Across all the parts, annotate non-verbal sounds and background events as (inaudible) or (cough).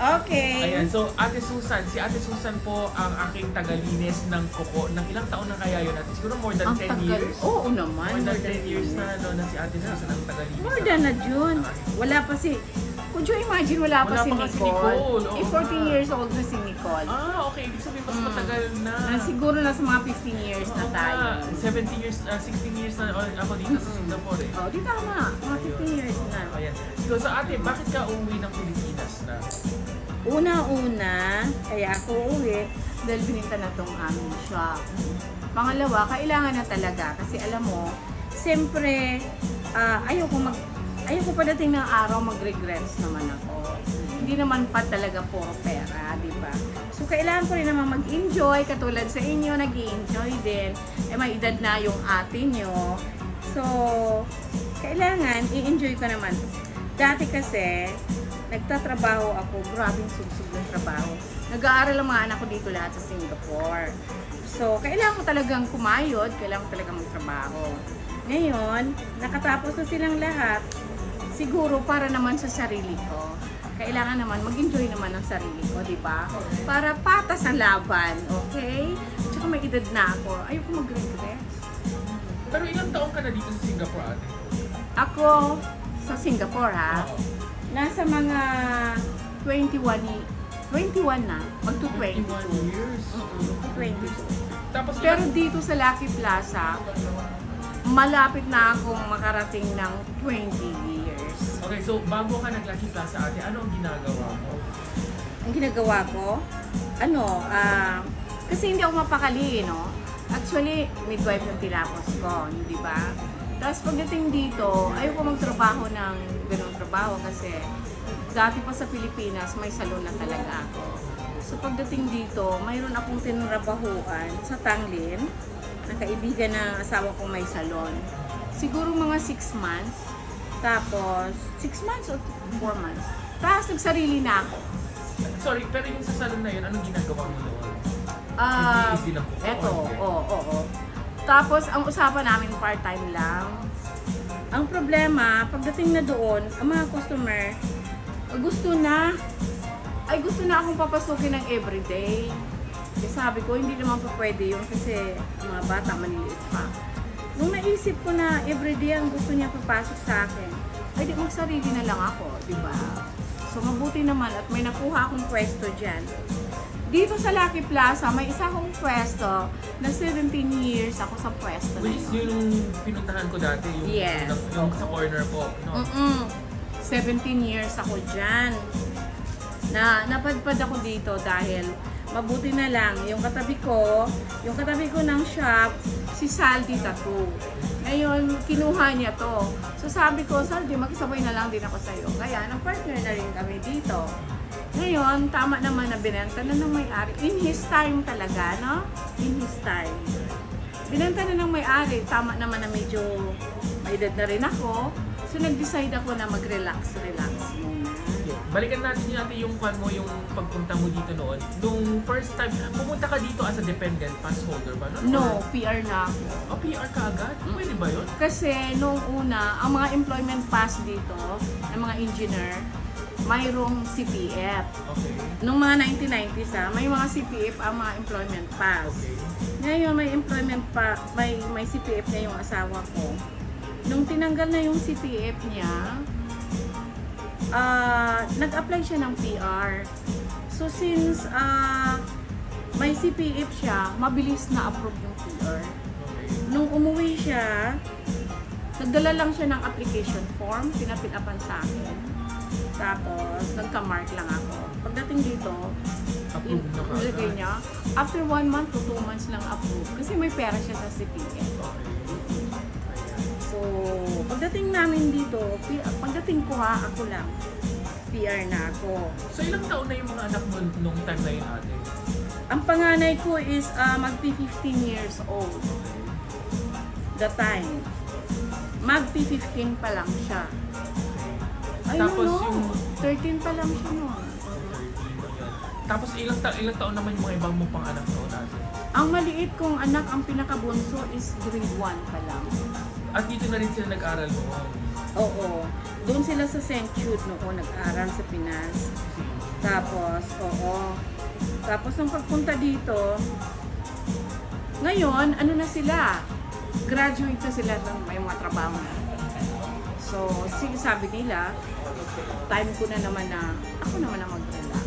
Okay. Ayan, so Ate Susan, si Ate Susan po ang aking tagalinis ng kuko. Ng ilang taon na kaya yun natin? Siguro more than Ang 10 tagal. years. Oo naman. More than 10 years na, no, na si Ate Susan ang tagalinis. More than na, Jun. Wala pa si... Could you imagine wala pa Wala si pa nga si Nicole? Nicole, oo eh, 14 nga. years old na si Nicole. Ah, okay. Ibig sabihin, mas Mm. matagal na. Na siguro nasa mga 15 years na Oo tayo. nga. 17 years, ah, 16 years na ako dito sa Mm. Singapore eh. Oh, di tama. Mga 15 years na. Ayan. So sa ate, bakit ka umuwi ng Pilipinas na? Una-una, kaya ako uwi dahil binita na tong aming shop. Pangalawa, kailangan na talaga kasi alam mo, siyempre, ah, ayaw ko mag ayaw ko padating ng araw mag-regrets naman ako. Hindi naman pa talaga puro pera, di ba? So, kailangan ko rin naman mag-enjoy, katulad sa inyo, nag enjoy din. Eh, may edad na yung ate nyo. So, kailangan, i-enjoy ko naman. Dati kasi, nagtatrabaho ako, grabing sugsug ng trabaho. Nag-aaral ang mga anak ko dito lahat sa Singapore. So, kailangan ko talagang kumayod, kailangan ko talagang magtrabaho. Ngayon, nakatapos na silang lahat, siguro para naman sa sarili ko. Kailangan naman mag-enjoy naman ng sarili ko, di ba? Para patas ang laban, okay? Tsaka may edad na ako. Ayoko mag-regret. Pero ilang taon ka na dito sa Singapore ate? Ako sa Singapore ha, Oo. Nasa mga 21, i- 21 na, magto 22. 21 years. Mm-mm, 22. Tapos Pero dito sa Lucky Plaza, malapit na akong makarating ng 20 years. Okay, so bago ka nag-Lucky Plaza ate, ano ang ginagawa mo? Ang ginagawa ko, ano, ah, kasi hindi ako mapakali, eh, no? Actually, midwife yung tinapos ko, di ba? Tapos pagdating dito, ayoko magtrabaho ng ganung trabaho kasi dati pa sa Pilipinas, may salon na talaga ako. So pagdating dito, mayroon akong tinrabahuan sa Tanglin, na kaibigan ng asawa kong may salon. Siguro mga 6 months. Tapos, 6 months o 4 months. Tapos nagsarili na ako. Sorry, pero yung sa salon na yun, anong ginagawa mo doon? Ah, po. eto, oo, oo, oo. Tapos, ang usapan namin part-time lang. Ang problema, pagdating na doon, ang mga customer, gusto na, ay gusto na akong papasukin ng everyday. Eh, sabi ko, hindi naman pa pwede yun kasi mga bata maliliit pa. Nung naisip ko na everyday ang gusto niya papasok sa akin, ay di magsarili na lang ako, di ba? So mabuti naman at may nakuha akong pwesto dyan. Dito sa Lucky Plaza, may isa akong pwesto na 17 years ako sa pwesto na Which yun. yung pinuntahan ko dati, yung, Yes. yung, yung sa corner po. No? Mm-mm. 17 years ako dyan. Na napadpad ako dito dahil mabuti na lang yung katabi ko, yung katabi ko ng shop, si Saldi Tattoo. Ngayon, kinuha niya to. So sabi ko, Saldi, makisabay na lang din ako sa'yo. Kaya, nag-partner na rin kami dito. Ngayon, tama naman na binenta na ng may-ari. In his time talaga, no? In his time. Binenta na ng may-ari. Tama naman na medyo may edad na rin ako. So, nag-decide ako na mag-relax, relax muna. Balikan natin natin yung kwan mo, yung pagpunta mo dito noon. Nung first time, pumunta ka dito as a dependent pass holder ba? No, PR na ako. O, PR ka agad? Pwede ba yun? Kasi nung una, ang mga employment pass dito, ng mga engineer, mayroong CPF. Okay. Nung mga 1990s ah, may mga CPF ang mga employment pass. Okay. Ngayon may employment pa, may may CPF na yung asawa ko. Nung tinanggal na yung CPF niya, ah nag-apply siya ng PR. So since ah may CPF siya, mabilis na approve yung PR. Nung umuwi siya, nagdala lang siya ng application form, pinapin-upan sa akin. Tapos, nagka-mark lang ako. Pagdating dito, Approve na ka Nilagay agad? niya. After one month to two months lang approve. Kasi may pera siya sa CPF. Okay. So, pagdating namin dito, pi- pagdating ko ha, ako lang. PR na ako. So ilang taon na yung mga anak mo nung time na yun ate? Ang panganay ko is uh, magpi 15 years old. The time. Magpi 15 pa lang siya. Tapos no, yung- 13 pa lang siya noon. Tapos ilang, ta ilang taon naman yung mga ibang mo pang anak noon ate? Ang maliit kong anak, ang pinakabunso is grade 1 pa lang. At dito na rin sila nag-aral noon. Oo. Doon sila sa St. Jude noon nag-aral sa Pinas. Tapos, oo. Tapos nung pagpunta dito, ngayon, ano na sila? Graduate na sila ng may mga trabaho na. So, sige sabi nila, time ko na naman na, ako naman na mag-relax.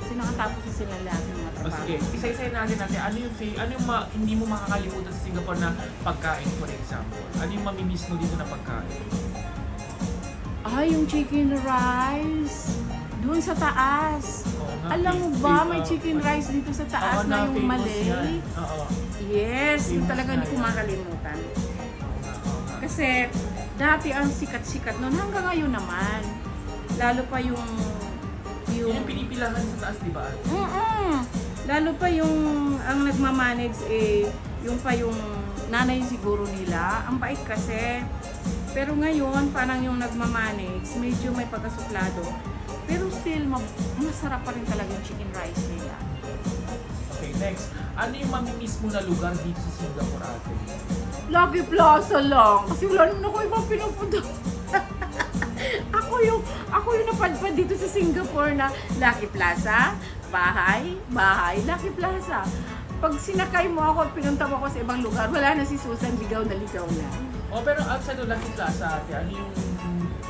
Kasi nakatapos na sila lahat ng mga O trabaho. sige, isa-isayin natin natin, ano yung, fa- ano yung ma- hindi mo makakalimutan sa Singapore na pagkain, for example? Ano yung mamimiss mo dito na pagkain? Ay, yung chicken rice. Doon sa taas. Oo nga, Alam mo ba, fa- may chicken oo, rice dito sa taas oo na yung famous Malay. yan. Oo. Yes, yung Famous talaga na hindi ko yan. makalimutan. Oo nga, oo nga. Kasi dati ang sikat-sikat noon hanggang ngayon naman. Lalo pa yung Yun yung yung pinipilahan sa taas, di ba? Mm-mm. Lalo pa yung ang nagmamanage eh yung pa yung nanay siguro nila. Ang bait kasi. Pero ngayon, parang yung nagmamanage, medyo may pagkasuplado. Pero still, ma- masarap pa rin talaga yung chicken rice nila. Okay, next. Ano yung mamimiss mo na lugar dito sa Singapore ate? Lucky Plaza lang. Kasi wala naman ako ibang pinupunta. (laughs) yung, ako yung napadpad dito sa Singapore na Lucky Plaza, bahay, bahay, Lucky Plaza. Pag sinakay mo ako at pinunta mo ako sa ibang lugar, wala na si Susan, ligaw na ligaw na. Oh, pero outside of Lucky Plaza ate, ano yung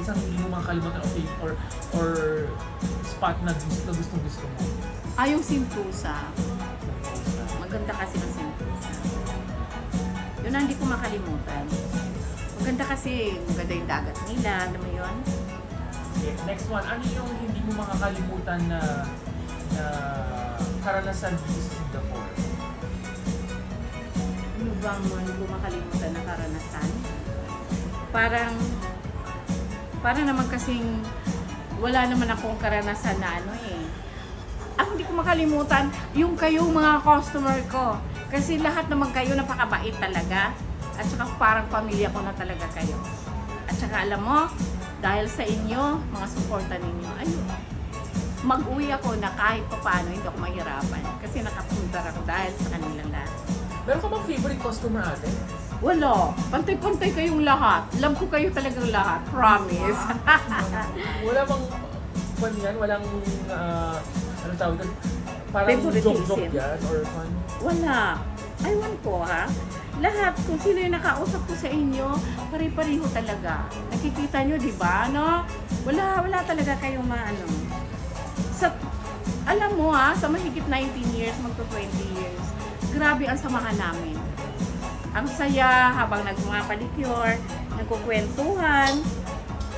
isang hindi mo makakalimutan o fave or or spot na gusto na gustong gusto mo? Ah, yung Simpusa. Maganda kasi ng Simpusa. Yun ang hindi ko makalimutan. Maganda kasi, maganda yung dagat nila, alam mo yun? Okay, next one, ano yung hindi mo makakalimutan na na karanasan dito sa Singapore? Ano bang hindi ko makalimutan na karanasan? Parang, parang naman kasing wala naman akong karanasan na ano eh. Ang hindi ko makalimutan, yung kayo mga customer ko. Kasi lahat naman kayo napakabait talaga. At saka parang pamilya ko na talaga kayo. At saka alam mo, dahil sa inyo, mga suporta ninyo, ayun, mag-uwi ako na kahit pa paano hindi ako mahirapan. Kasi nakapunta ako dahil sa kanilang lahat. Meron ka bang favorite customer ate? Wala. Pantay-pantay kayong lahat. Love ko kayo talagang lahat. Promise. (laughs) Wala bang kwan yan? Walang uh, ano tawag doon? Parang joke-joke yan or kwan? Wala. Aywan ko ha. Lahat, kung sino yung nakausap ko sa inyo, pare-pareho talaga. Nakikita nyo, di ba? No? Wala, wala talaga kayong maano. Sa, alam mo ha, sa mahigit 19 years, magto 20 years, grabe ang samahan namin. Ang saya habang nagmapalicure, nagkukwentuhan,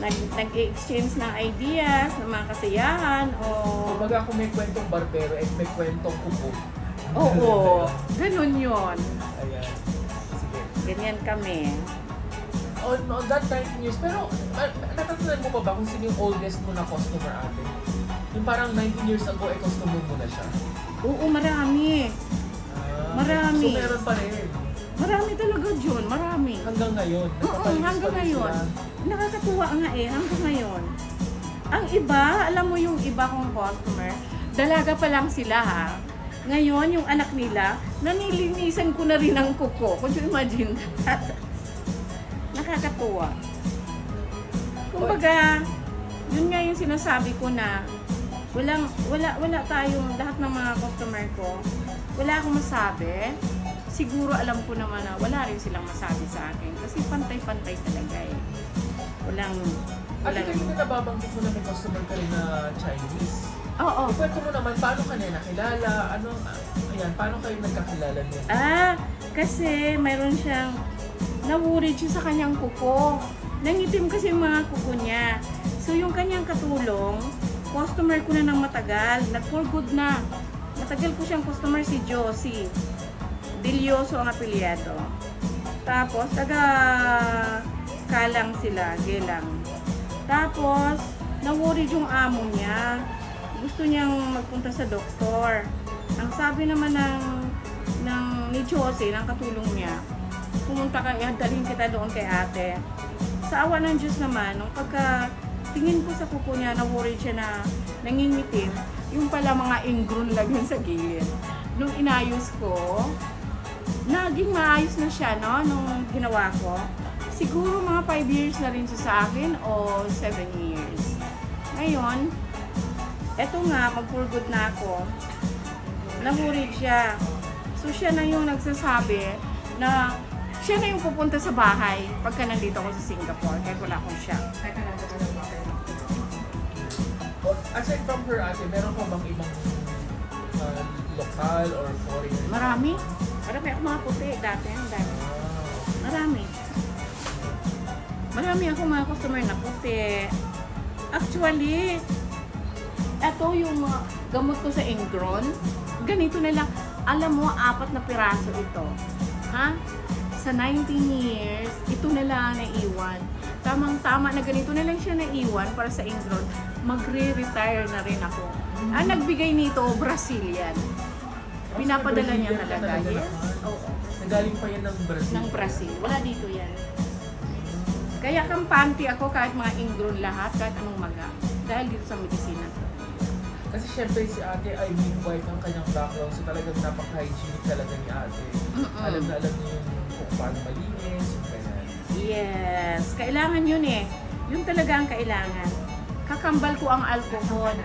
nag, nag-exchange ng ideas, ng mga kasiyahan, o... Kumbaga kung may kwentong barbero at may kwentong kuko. Oo, (laughs) ganun yun. Ayan. Ganyan kami. On, on that 19 years, pero uh, natatandaan mo pa ba kung sino yung oldest mo na customer ate? Yung parang 19 years ago, eh, customer mo na siya. Oo, marami. Ah, Marami. So meron pa rin. Marami talaga, John. Marami. Hanggang ngayon. Oo, nagpapalinis hanggang pa rin ngayon. sila. Nakakatuwa nga eh, hanggang ngayon. Ang iba, alam mo yung iba kong customer, dalaga pa lang sila ha. Ngayon, yung anak nila, nanilinisan ko na rin ang kuko. Could you imagine that? (laughs) Nakakatuwa. Kumbaga, yun nga yung sinasabi ko na walang wala wala tayong lahat ng mga customer ko wala akong masabi siguro alam ko naman na wala rin silang masabi sa akin kasi pantay-pantay talaga eh walang At walang kanina nababanggit mo na may customer ka rin na Chinese. Oo. Ikwento mo naman, paano ka nila nakilala? Ano, ayan, paano kayo nagkakilala niya? ah kasi mayroon siyang nawurid siya sa kanyang kuko. Nangitim kasi yung mga kuko niya. So yung kanyang katulong customer ko na ng matagal. Nag for good na. Matagal ko siyang customer si Josie. Dilyoso ang apelyado. Tapos taga kalang sila gelang. Tapos nawurid yung amo niya gusto niyang magpunta sa doktor ang sabi naman ng ng ni Josie, ng katulong niya pumunta ka, dalhin kita doon kay ate sa awa ng Diyos naman nung pagka tingin ko sa kuko niya, na-worried siya na nangingitim, yung pala mga ingrown lang yun sa gilid. Nung inayos ko, naging maayos na siya, no? Nung ginawa ko. Siguro mga 5 years na rin siya sa akin o 7 years. Ngayon, Eto nga, mag-for good na ako. Nahurid siya. So siya na yung nagsasabi na siya na yung pupunta sa bahay pagka nandito ako sa Singapore kahit wala akong siya. Aside from her ate, meron pa bang ibang uh, lokal or foreigner? Marami. Marami ako mga puti dati. Dami. Ah, Marami. Marami ako mga customer na puti. Actually, ito yung mga gamot ko sa Ingron. Ganito na lang. Alam mo, apat na piraso ito. Ha? Sa 19 years, ito na lang ang naiwan. Tamang-tama na ganito na lang siya naiwan para sa Ingron. Magre-retire na rin ako. Ang nagbigay nito, Brazilian. Pinapadala niya talaga. Yes. Oo Nagaling pa yan ng Brazil. ng Brazil. Wala dito yan. Kaya kampante ako kahit mga ingron lahat, kahit anong maga. Dahil dito sa medisina. Kasi syempre si ate ay midwife ang kanyang background so talagang napaka-hygienic talaga ni ate. Mm-mm. Alam na alam yung kung paano malinis, yung ganyan. Yes. Kailangan yun eh. Yun talaga ang kailangan. Kakambal ko ang alcohol.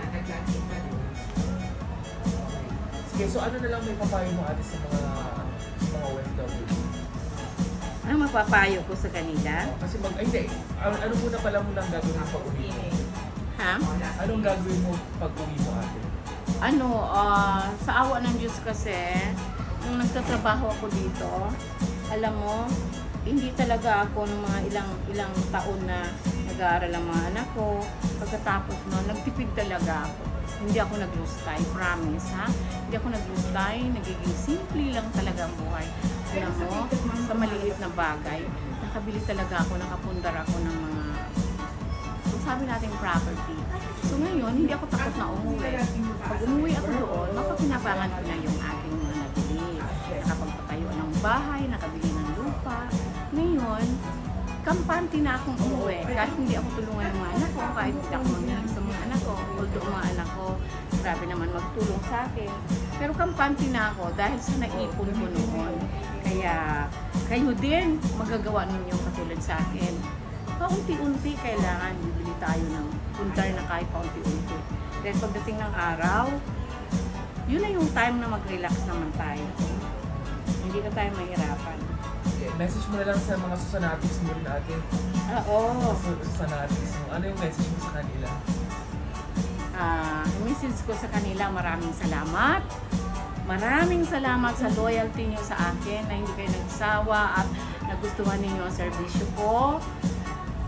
Sige, so ano na lang may papayo mo ate sa mga sa mga OFW? Ano mapapayo ko sa kanila? Kasi mag, ay hindi, ano, ano muna pala muna ang gagawin mo pag uwi mo? Ha? Anong gagawin mo pag uwi mo ate? Ano, ah, sa awa ng Diyos kasi, nung nagtatrabaho ako dito, alam mo, hindi talaga ako ng mga ilang ilang taon na nag-aaral ang mga anak ko. Pagkatapos no, nagtipid talaga ako. Hindi ako naglustay, promise ha. Hindi ako naglustay, nagiging simple lang talaga ang buhay. Alam mo, sa maliit na bagay, nakabili talaga ako, nakapundar ako ng mga kung sabi natin property. So ngayon, hindi ako takot na umuwi. Pag umuwi ako doon, mapapinabangan ko na yung aking mga nabili. Nakapagpatayo ng bahay, nakabili ng lupa. Ngayon, kampante na akong umuwi. Kahit hindi ako tulungan ng mga anak ko, kahit hindi ako manginig sa mga anak ko, although mga anak ko, grabe naman magtulong sa akin. Pero kampante na ako dahil sa naipon ko noon. Kaya kayo din magagawa ninyo katulad sa akin. Paunti-unti kailangan bibili tayo ng puntar na kahit paunti-unti. Dahil pagdating ng araw, yun na yung time na mag-relax naman tayo. Hindi na tayo mahirapan. Message mo na lang sa mga susanatis mo rin ate. Ah, Oo. Sa susanatis mo. Ano yung message mo sa kanila? Ah, yung message ko sa kanila, maraming salamat. Maraming salamat sa loyalty niyo sa akin na hindi kayo nagsawa at nagustuhan ninyo ang serbisyo ko.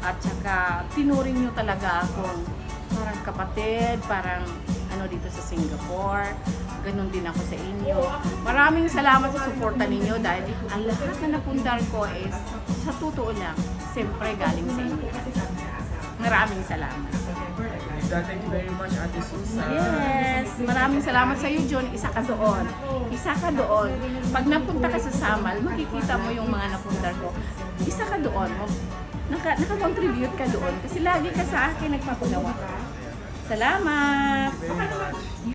At saka tinuring niyo talaga akong parang kapatid, parang ano dito sa Singapore. Ganon din ako sa inyo. Maraming salamat sa suporta ninyo dahil ang lahat na napundar ko is sa totoo lang, siyempre galing sa inyo. Maraming salamat. Thank you very much ate Susan. Yes, maraming salamat sa iyo, John. Isa ka doon. Isa ka doon. Pag napunta ka sa Samal, makikita mo yung mga napunta ko. Isa ka doon. Naka, naka-contribute ka doon kasi lagi ka sa akin nagpapagawa. Salamat! Thank you very much.